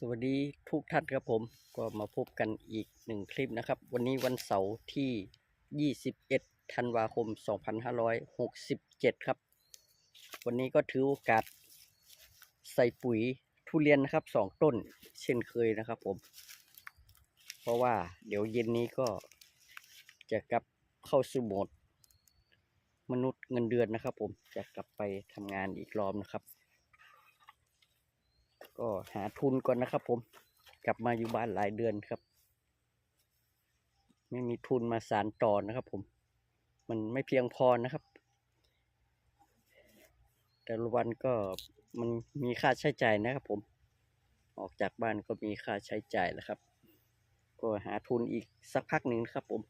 สวัสดีทุกท่านครับผมก็มาพบกันอีกหนึ่งคลิปนะครับ วันนี้วันเสาร์ที่ 21 ธันวาคม 2567 ครับ วันนี้ก็ถือโอกาสใส่ปุ๋ยทุเรียนนะครับสองต้นเช่นเคยนะครับผม เพราะว่าเดี๋ยวเย็นนี้ก็จะกลับเข้าสู่โหมด มนุษย์เงินเดือนนะครับผมจะกลับไปทำงานอีกรอบนะครับ ก็หาทุนก่อนนะครับ ผมกลับมาอยู่บ้านหลายเดือนครับ ไม่มีทุนมาสานต่อนะครับ ผม มันไม่เพียงพอนะครับ แต่ละวันก็มันมีค่าใช้จ่ายนะครับ ผม ออกจากบ้านก็มีค่าใช้จ่ายแล้วครับ ก็หาทุนอีกสักพักหนึ่งครับ ผม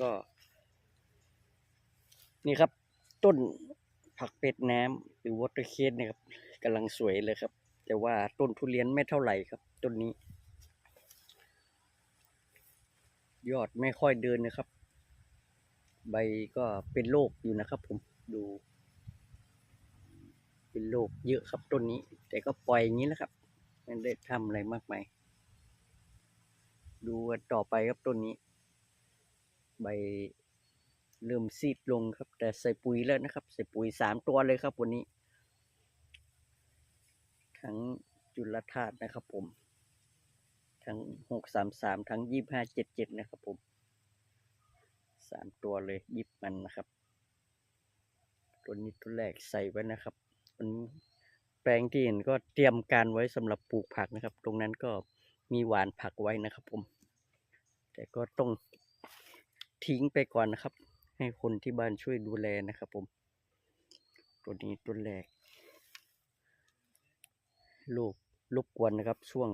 ก็ นี่ครับ ต้นผักเป็ดน้ำหรือวอเตอร์เคสเนี่ยครับกำลังสวยเลยครับ แต่ว่าต้นทุเรียนไม่เท่าไหร่ครับต้นนี้ ยอดไม่ค่อยเดินนะครับ ใบก็เป็นโรคอยู่นะครับ ผมดู เป็นโรคเยอะครับต้นนี้ แต่ก็ปล่อยอย่างนี้แหละครับไม่ได้ทำอะไรมากมายดูต่อไปครับต้นนี้ ใบเริ่มซีดลงครับ แต่ใส่ปุ๋ยแล้วนะครับ ใส่ปุ๋ยสามตัวเลยครับวันนี้ ทั้งจุลธาตุนะครับผม ทั้งหกสามสามทั้งยี่ห้าเจ็ดเจ็ดนะครับผมสามตัวเลยยิบมันนะครับ ตัวนี้ตัวแรกใส่ไว้นะครับมันแปลงที่เห็นก็เตรียมการไว้สำหรับปลูกผักนะครับ ตรงนั้นก็มีหวานผักไว้นะครับผม แต่ก็ต้องทิ้งไปก่อนนะครับ ให้คนที่บ้านช่วยดูแลนะครับผม ตัวนี้ตัวแรก ลูกรบกวนนะครับ ช่วง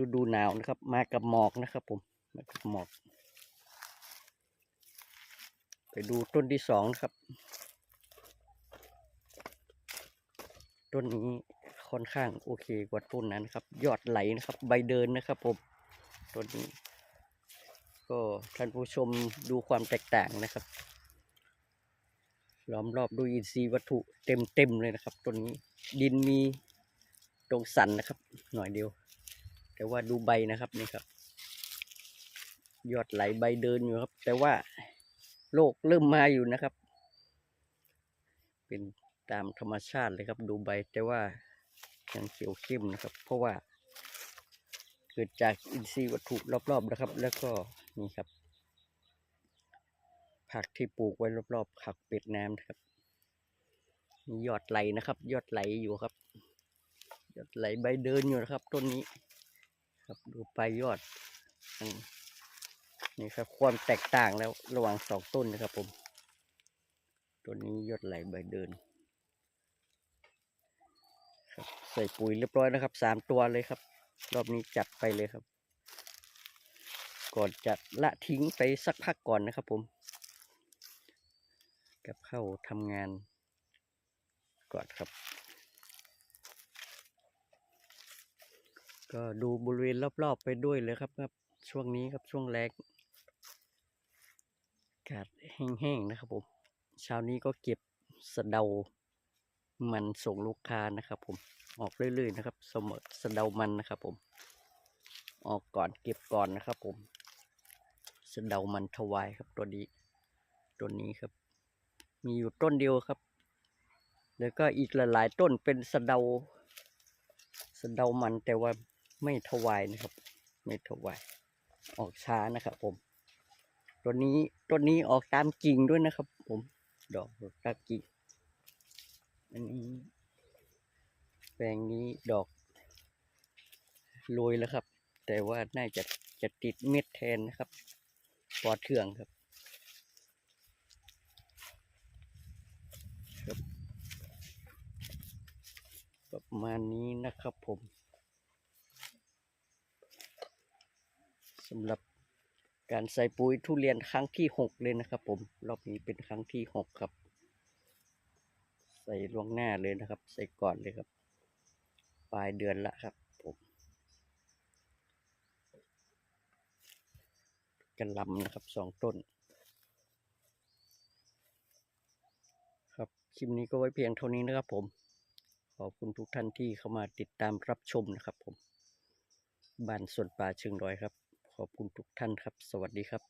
ฤดูหนาวนะครับ มากับหมอกนะครับ ผมมากับหมอก ไปดูต้นที่สองนะครับ ต้นนี้ค่อนข้างโอเคกว่าต้นนั้นครับ ยอดไหลนะครับ ใบเดินนะครับผมต้นนี้ก็ท่านผู้ชมดูความแตกต่างนะครับ ล้อมรอบด้วยอินทรีย์วัตถุเต็มเต็มเลยนะครับต้นนี้ดินมี ตรงสันนะครับ หน่อยเดียว แต่ว่าดูใบนะครับนี่ครับ ยอดไหลใบเดินอยู่ครับ แต่ว่าโรคเริ่มมาอยู่นะครับ เป็นตามธรรมชาติเลยครับ ดูใบแต่ว่ายังเขียวเข้มนะครับ เพราะว่า เกิดจากอินทรีย์วัตถุรอบๆนะครับ แล้วก็นี่ครับ ผักที่ปลูกไว้รอบๆผักเป็ดน้ำนะครับ ยอดไหลนะครับ ยอดไหลอยู่ครับ ดไหลใบเดินอยู่นะครับ ต้นนี้ ครับดูไปลายยอดอืมนี่ครับความแตกต่างแล้วระหว่างสองต้นนะครับ ผมต้นนี้ยอดไหลใบเดินครับใส่ปุ๋ยเรียบร้อยนะครับสามตัวเลยครับ รอบนี้จัดไปเลยครับ ก่อนจัดละทิ้งไปสักพักก่อนนะครับ ผมกับเข้าทำงานก่อนครับ ก็ดูบริเวณรอบๆไปด้วยเลยครับครับ ช่วงนี้ครับช่วงแรกอากาศแห้งๆนะครับผมเช้านี้ก็เก็บสะเดา มันส่งลูกค้านะครับ ผมออกเรื่อยๆนะครับสมสะเดามันนะครับ ผม ออกก่อนเก็บก่อนนะครับ ผมสะเดามันถวายครับตัวนี้ตัวนี้ครับ มีอยู่ต้นเดียวครับ แล้วก็อีกหลายๆต้นเป็นสะเดาสะเดามันแต่ว่า ไม่ถวายนะครับ ไม่ถวาย ออกช้านะครับ ผมต้นนี้ต้นนี้ออกตามกิ่งด้วยนะครับ ผม ดอกตามกิ่งอันนี้แปลงนี้ดอกโรยแล้วครับ แต่ว่าน่าจะจะติดเม็ดแทนนะครับปอเทืองครับประมาณนี้นะครับผม สำหรับการใส่ปุ๋ยทุเรียนครั้งที่หกเลยนะครับ ผมรอบนี้เป็นครั้งที่หกครับ ใส่ล่วงหน้าเลยนะครับ ใส่ก่อนเลยครับ ปลายเดือนละครับ ผมกันลำนะครับสองต้น ครับคลิปนี้ก็ไว้เพียงเท่านี้นะครับผม ขอบคุณทุกท่านที่เข้ามาติดตามรับชมนะครับ ผมบ้านสวนป่าเชิงร้อยครับ ขอบคุณทุกท่านครับ สวัสดีครับ